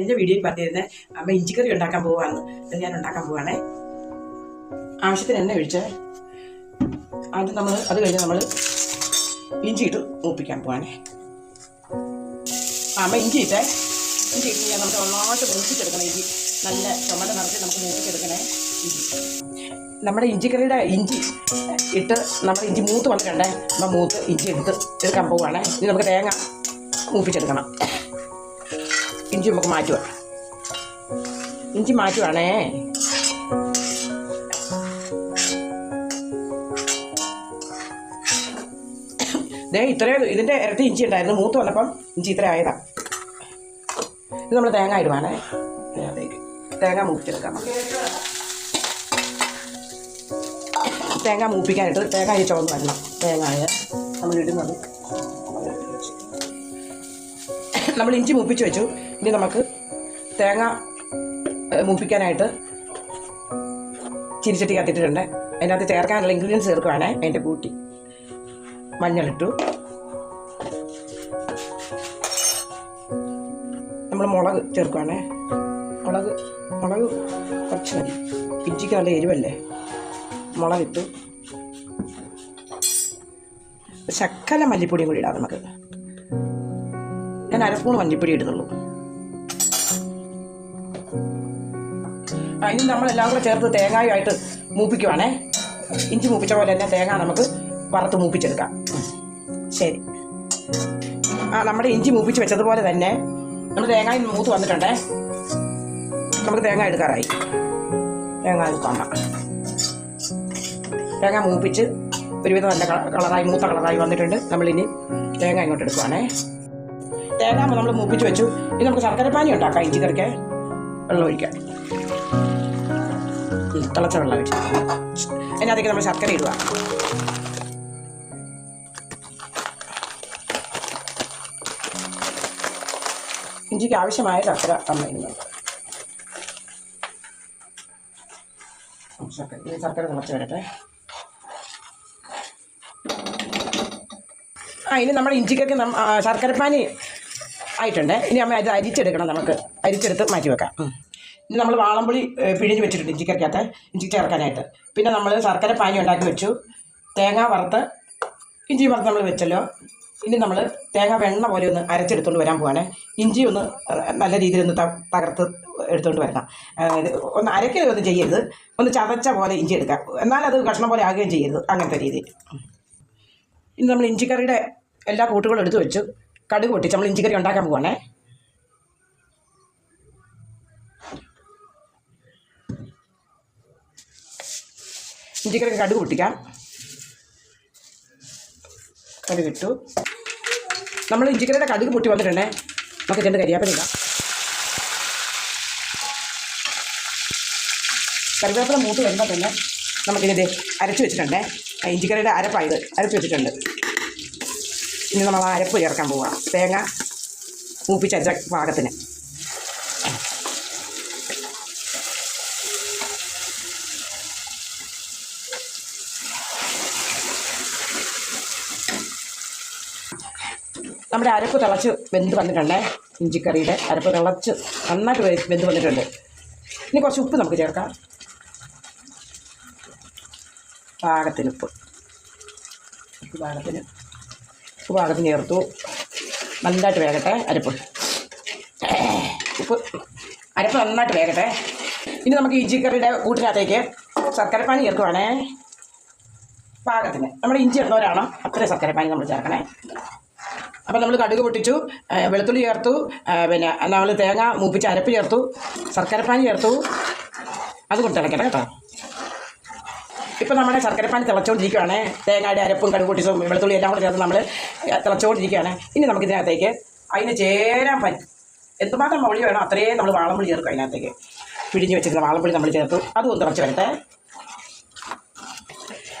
എന്റെ വീഡിയോയിൽ പറഞ്ഞിരുന്നത് അമ്മ ഇഞ്ചിക്കറി ഉണ്ടാക്കാൻ പോവാന്ന്. അത് ഞാൻ ഉണ്ടാക്കാൻ പോവാണേ. ആവശ്യത്തിന് എണ്ണ ഒഴിച്ച് ആദ്യം നമ്മൾ അത് കഴിഞ്ഞ് നമ്മൾ ഇഞ്ചി ഇട്ട് മൂപ്പിക്കാൻ പോവാണേ. അമ്മ ഇഞ്ചി ഇട്ടേ. ഇഞ്ചി ഇട്ട് ഞാൻ നമുക്ക് നന്നായിട്ട് മൂപ്പിച്ചെടുക്കണം ഇഞ്ചി. നല്ല ചുമല നിറച്ച് നമുക്ക് മൂപ്പിച്ചെടുക്കണേ. ഇഞ്ചി നമ്മുടെ ഇഞ്ചിക്കറിയുടെ ഇഞ്ചി ഇട്ട് നമ്മുടെ ഇഞ്ചി മൂത്ത് വന്നിട്ടുണ്ടേ. അപ്പം മൂത്ത് ഇഞ്ചി എടുത്ത് എടുക്കാൻ പോവുകയാണേ ഇനി നമുക്ക് തേങ്ങ മൂപ്പിച്ചെടുക്കണം. ഇഞ്ചി നമുക്ക് മാറ്റുക ഇഞ്ചി മാറ്റുവാണേ ദേ ഇത്രയും ഇതിന്റെ ഇരട്ടി ഇഞ്ചി ഉണ്ടായിരുന്നു. മൂത്ത് വന്നപ്പം ഇഞ്ചി ഇത്ര ആയതാ. ഇത് നമ്മൾ തേങ്ങ ഇടുവാണേ. തേങ്ങ മൂപ്പിച്ചെടുക്കാം. തേങ്ങ മൂപ്പിക്കാനായിട്ട് തേങ്ങ അരി ചുവന്ന് വരണം. തേങ്ങായ നമ്മൾ ഇടുന്നത്. നമ്മൾ ഇഞ്ചി മൂപ്പിച്ച് വെച്ചു. ഇനി നമുക്ക് തേങ്ങ മൂപ്പിക്കാനായിട്ട് ചിരിച്ചട്ടി കത്തിയിട്ടുണ്ട് അതിനകത്ത് ചേർക്കാനുള്ള ഇൻഗ്രീഡിയൻസ് ചേർക്കുവാണേ. അതിന്റെ കൂട്ടി മഞ്ഞളിട്ടു. നമ്മൾ മുളക് ചേർക്കുവാണേ. മുളക് മുളക് കുറച്ച് മതി. ഇഞ്ചിക്ക് എരിവല്ലേ? മുളകിട്ടു. ശക്കല മല്ലിപ്പൊടിയും കൂടി ഇടാം നമുക്ക്. ഞാൻ അരപ്പൂണ് മല്ലിപ്പൊടി ഇടുന്നുള്ളൂ. ഇനി നമ്മളെല്ലാം കൂടെ ചേർത്ത് തേങ്ങയുമായിട്ട് മൂപ്പിക്കുവാണേ. ഇഞ്ചി മൂപ്പിച്ച പോലെ തന്നെ തേങ്ങ നമുക്ക് വറുത്ത് മൂപ്പിച്ചെടുക്കാം. ശരി. ആ നമ്മുടെ ഇഞ്ചി മൂപ്പിച്ച് വെച്ചതുപോലെ തന്നെ നമ്മൾ തേങ്ങ മൂത്ത് വന്നിട്ടുണ്ടേ. നമുക്ക് തേങ്ങ എടുക്കാറായി. തേങ്ങ എടുക്കാം. തേങ്ങ മൂപ്പിച്ച് ഒരുവിധം നല്ല കളറായി മൂത്ത കളറായി വന്നിട്ടുണ്ട്. നമ്മളിനി തേങ്ങ ഇങ്ങോട്ട് എടുക്കുവാണേ. തേങ്ങ നമ്മൾ മൂപ്പിച്ച് വെച്ചു. ഇനി നമുക്ക് ശർക്കരപ്പാനി ഉണ്ടാക്കാം ഇഞ്ചി കറിക്ക്. വെള്ളം ഒഴിക്കാം. തിളച്ച വെള്ളം വെച്ചു അതിനകത്തേക്ക് നമ്മൾ ശർക്കര ഇടുക. ഇഞ്ചിക്ക് ആവശ്യമായ ശർക്കര അമ്മ ശർക്കര ശർക്കര തിളച്ച് വരട്ടെ. ആ ഇനി നമ്മുടെ ഇഞ്ചിക്കൊക്കെ ശർക്കരപ്പാനി ആയിട്ടുണ്ട്. ഇനി അമ്മ അത് അരിച്ചെടുക്കണം നമുക്ക്. അരിച്ചെടുത്ത് മാറ്റി വെക്കാം. ഇനി നമ്മൾ വാളംപുളി പിഴിഞ്ഞ് വെച്ചിട്ടുണ്ട് ഇഞ്ചിക്കറിക്കകത്ത് ഇഞ്ചി ചേർക്കാനായിട്ട്. പിന്നെ നമ്മൾ ശർക്കര പാനി ഉണ്ടാക്കി വെച്ചു. തേങ്ങ വറുത്ത് ഇഞ്ചി വറുത്ത് നമ്മൾ വെച്ചല്ലോ. ഇനി നമ്മൾ തേങ്ങ വെണ്ണ പോലെ ഒന്ന് അരച്ചെടുത്തുകൊണ്ട് വരാൻ പോവാണ്. ഇഞ്ചി ഒന്ന് നല്ല രീതിയിൽ ഒന്ന് തകർത്ത് എടുത്തുകൊണ്ട് വരണം. ഒന്ന് അരക്കലൊന്നും ചെയ്യരുത്. ഒന്ന് ചതച്ച പോലെ ഇഞ്ചി എടുക്കാം. എന്നാലത് കഷ്ണം പോലെ ആകുകയും ചെയ്യരുത് അങ്ങനത്തെ രീതിയിൽ ഇനി നമ്മൾ ഇഞ്ചിക്കറിയുടെ എല്ലാ കൂട്ടുകളും എടുത്തു വെച്ചു. കടുക് പൊട്ടിച്ച് നമ്മൾ ഇഞ്ചിക്കറി ഉണ്ടാക്കാൻ പോവാണേ. ഇഞ്ചിക്കറി കടുക് പൊട്ടിക്കാം. കടുക് ഇട്ടു. നമ്മൾ ഇഞ്ചിക്കറിയുടെ കടുക് പൊട്ടി വന്നിട്ടുണ്ടേ? നമുക്ക് രണ്ട് കരിയാപ്പന ഇടാം. കറിവേപ്പില മൂത്ത് വരുമ്പോൾ തന്നെ നമുക്കിത് അരച്ച് വെച്ചിട്ടുണ്ടേ. ഇഞ്ചിക്കറിയുടെ അരപ്പായത് അരച്ച് വെച്ചിട്ടുണ്ട്. ഇനി നമ്മൾ അരപ്പ് ചേർക്കാൻ പോവാം. തേങ്ങ മൂപ്പിച്ചരച്ച പാകത്തിന് നമ്മുടെ അരപ്പ് തിളച്ച് വെന്ത് വന്നിട്ടുണ്ടേ. ഇഞ്ചിക്കറിയുടെ അരപ്പ് തിളച്ച് നന്നായിട്ട് വെന്ത് വന്നിട്ടുണ്ട്. ഇനി കുറച്ച് ഉപ്പ് നമുക്ക് ചേർക്കാം. പാകത്തിന് ഉപ്പ്. ഉപ്പ് പാകത്തിന്. ഉപ്പ് പാകത്തിന് ചേർത്തു. നന്നായിട്ട് വേകട്ടെ അരപ്പ്. ഉപ്പ്. അരപ്പ് നന്നായിട്ട് വേകട്ടെ. ഇനി നമുക്ക് ഇഞ്ചിക്കറിയുടെ കൂട്ടിനകത്തേക്ക് ശർക്കരപ്പാനി ചേർക്കുവാണേ. പാകത്തിന്. നമ്മൾ ഇഞ്ചി ഇടുന്നവരാണോ അത്രയും ശർക്കരപ്പാനി നമ്മൾ ചേർക്കണേ. അപ്പം നമ്മൾ കടുക് പൊട്ടിച്ചു വെളുത്തുള്ളി ചേർത്തു പിന്നെ നമ്മൾ തേങ്ങ മൂപ്പിച്ച് അരപ്പ് ചേർത്തു ശർക്കരപ്പാനി ചേർത്തു. അത് കൊണ്ട് കേട്ടോ. ഇപ്പം നമ്മുടെ ശർക്കരപ്പാനി തിളച്ചുകൊണ്ടിരിക്കുകയാണ് തേങ്ങയുടെ അരപ്പും കടുക് പൊട്ടിച്ചും വെളുത്തുള്ളി എല്ലാം കൂടെ ചേർത്ത് നമ്മൾ തിളച്ചുകൊണ്ടിരിക്കുകയാണ് ഇനി നമുക്ക് ഇതിനകത്തേക്ക് അതിന് ചേരാൻ പറ്റും എന്തുമാത്രം മുളി വേണം അത്രയും നമ്മൾ വാളമ്പുളി ചേർക്കും അതിനകത്തേക്ക്. പിഴിഞ്ഞ് വെച്ചിരുന്ന വാളമ്പുളി നമ്മൾ ചേർത്തു. അതും തിളച്ച് വരട്ടെ.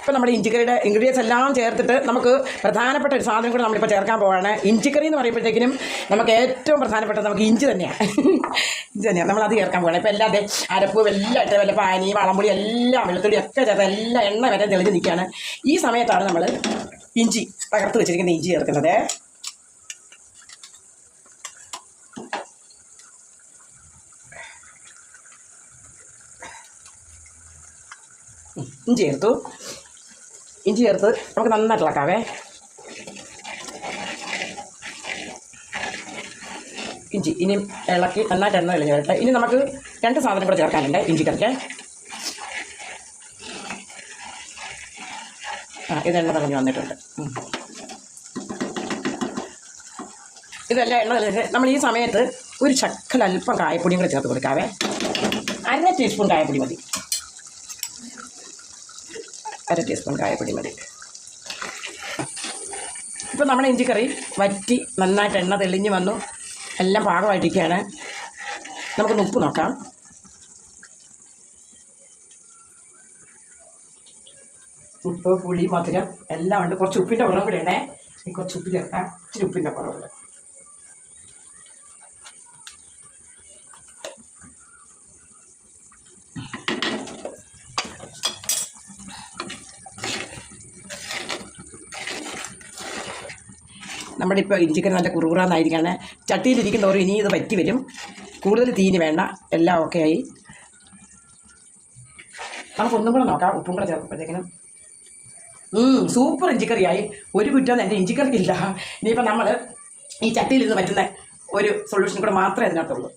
ഇപ്പോൾ നമ്മുടെ ഇഞ്ചിക്കറിയുടെ ഇൻഗ്രീഡിയൻസ് എല്ലാം ചേർത്തിട്ട് നമുക്ക് പ്രധാനപ്പെട്ട ഒരു സാധനം കൂടെ നമ്മളിപ്പോൾ ചേർക്കാൻ പോവാണ്. ഇഞ്ചിക്കറി എന്ന് പറയുമ്പോഴത്തേക്കിനും നമുക്ക് ഏറ്റവും പ്രധാനപ്പെട്ടത് നമുക്ക് ഇഞ്ചി തന്നെയാണ്. ഇഞ്ചി തന്നെയാണ്. നമ്മളത് ചേർക്കാൻ പോകണം ഇപ്പോൾ എല്ലാ അരപ്പും എല്ലാം ഇട്ട് വല്ല പാനി വളമ്പുളി എല്ലാം വെളുത്തുള്ളി ഒക്കെ ചേർത്ത് എല്ലാം എണ്ണ വരെ തെളിഞ്ഞ് നിൽക്കുകയാണ്. ഈ സമയത്താണ് നമ്മൾ ഇഞ്ചി തകർത്ത് വെച്ചിരിക്കുന്ന ഇഞ്ചി ചേർക്കുന്നത്. ഇഞ്ചി ചേർത്തു. ഇഞ്ചി ചേർത്ത് നമുക്ക് നന്നായിട്ട് ഇളക്കാവേ ഇഞ്ചി ഇനി ഇളക്കി നന്നായിട്ട് എണ്ണ തെളിഞ്ഞ് വരട്ടെ. ഇനി നമുക്ക് രണ്ട് സാധനം കൂടെ ചേർക്കാനുണ്ട് ഇഞ്ചിക്കറിക്ക്. ആ ഇത് എണ്ണ വന്നിട്ടുണ്ട്. ഇതെല്ലാം എണ്ണ തെളിഞ്ഞ് നമ്മൾ ഈ സമയത്ത് ഒരു ചക്കൽ അല്പം കായപ്പൊടിയും കൂടെ ചേർത്ത് കൊടുക്കാവേ. അര ടീസ്പൂൺ കായപ്പൊടി മതി. അര ടീസ്പൂൺ കായപ്പൊടി മതി. ഇപ്പം നമ്മുടെ ഇഞ്ചിക്കറി വറ്റി നന്നായിട്ട് എണ്ണ തെളിഞ്ഞ് വന്നു. എല്ലാം പാകമായിട്ടിരിക്കുകയാണ്. നമുക്കൊന്ന് ഉപ്പ് നോക്കാം. ഉപ്പ് പുളി മധുരം എല്ലാം ഉണ്ട്. കുറച്ച് ഉപ്പിന്റെ കുറവ് കൂടെ കുറച്ച് ഉപ്പ് ചേർക്കാം ഇച്ചിരി ഉപ്പിന്റെ കുറവുണ്ട് നമ്മുടെ ഇപ്പോൾ ഇഞ്ചിക്കറി നല്ല കുറുകുറാന്നായിരിക്കുകയാണ് ചട്ടിയിലിരിക്കുന്നവരും ഇനി ഇത് പറ്റി വരും. കൂടുതൽ തീനി വേണ്ട. എല്ലാം ഓക്കെ ആയി. നമുക്ക് ഒന്നും കൂടെ നോക്കാം. ഉപ്പും കൂടെ ചേർക്കുമ്പോഴത്തേക്കിനും. സൂപ്പർ ഇഞ്ചിക്കറിയായി. ഒരു കുറ്റം എന്റെ ഇഞ്ചിക്കറിക്കില്ല ഇനിയിപ്പോൾ നമ്മൾ ഈ ചട്ടിയിൽ നിന്ന് പറ്റുന്ന ഒരു സൊല്യൂഷൻ കൂടെ മാത്രമേ അതിനകത്തുള്ളൂ.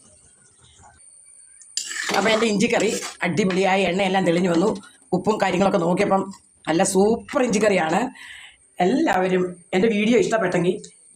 അപ്പോൾ എന്റെ ഇഞ്ചിക്കറി അടിപൊളിയായി. എണ്ണയെല്ലാം തെളിഞ്ഞു വന്നു. ഉപ്പും കാര്യങ്ങളൊക്കെ നോക്കിയപ്പം നല്ല സൂപ്പർ ഇഞ്ചിക്കറിയാണ്. എല്ലാവരും എന്റെ വീഡിയോ ഇഷ്ടപ്പെട്ടെങ്കിൽ